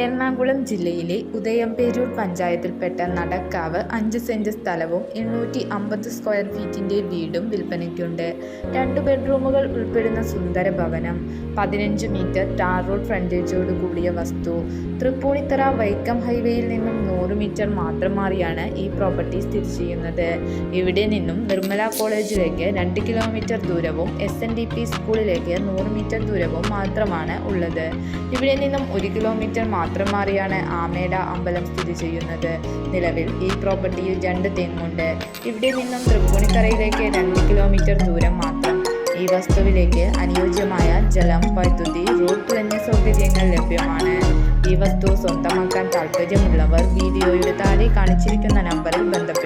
എറണാകുളം ജില്ലയിലെ ഉദയംപേരൂർ പഞ്ചായത്തിൽപ്പെട്ട നടക്കാവ് അഞ്ച് സെന്റ് സ്ഥലവും എണ്ണൂറ്റി അമ്പത് സ്ക്വയർ ഫീറ്റിന്റെ വീടും വിൽപ്പനയ്ക്കുണ്ട്. രണ്ട് ബെഡ്റൂമുകൾ ഉൾപ്പെടുന്ന സുന്ദര ഭവനം പതിനഞ്ച് മീറ്റർ ടാർ റോഡ് ഫ്രണ്ടേജോട് കൂടിയ വസ്തു തൃപ്പൂണിത്തറ വൈക്കം ഹൈവേയിൽ നിന്നും നൂറ് മീറ്റർ മാത്രം മാറിയാണ് ഈ പ്രോപ്പർട്ടി സ്ഥിതി ചെയ്യുന്നത്. ഇവിടെ നിന്നും നിർമ്മല കോളേജിലേക്ക് രണ്ട് കിലോമീറ്റർ ദൂരവും എസ് എൻ ഡി പി സ്കൂളിലേക്ക് നൂറ് മീറ്റർ ദൂരവും മാത്രമാണ് ഉള്ളത്. ഇവിടെ നിന്നും ഒരു കിലോമീറ്റർ മാത്രം മാറിയാണ് ആമേട അമ്പലം സ്ഥിതി ചെയ്യുന്നത്. നിലവിൽ ഈ പ്രോപ്പർട്ടിയിൽ രണ്ട് തെങ്ങുണ്ട്. ഇവിടെ നിന്നും തൃപ്പൂണിക്കരയിലേക്ക് രണ്ട് കിലോമീറ്റർ ദൂരം മാത്രം. ഈ വസ്തുവിലേക്ക് അനുയോജ്യമായ ജലം വൈദ്യുതി റോഡ് തുടങ്ങിയ സൗകര്യങ്ങൾ ലഭ്യമാണ്. ഈ വസ്തു സ്വന്തമാക്കാൻ താല്പര്യമുള്ളവർ വീഡിയോയുടെ താഴെ കാണിച്ചിരിക്കുന്ന നമ്പറിൽ ബന്ധപ്പെടുക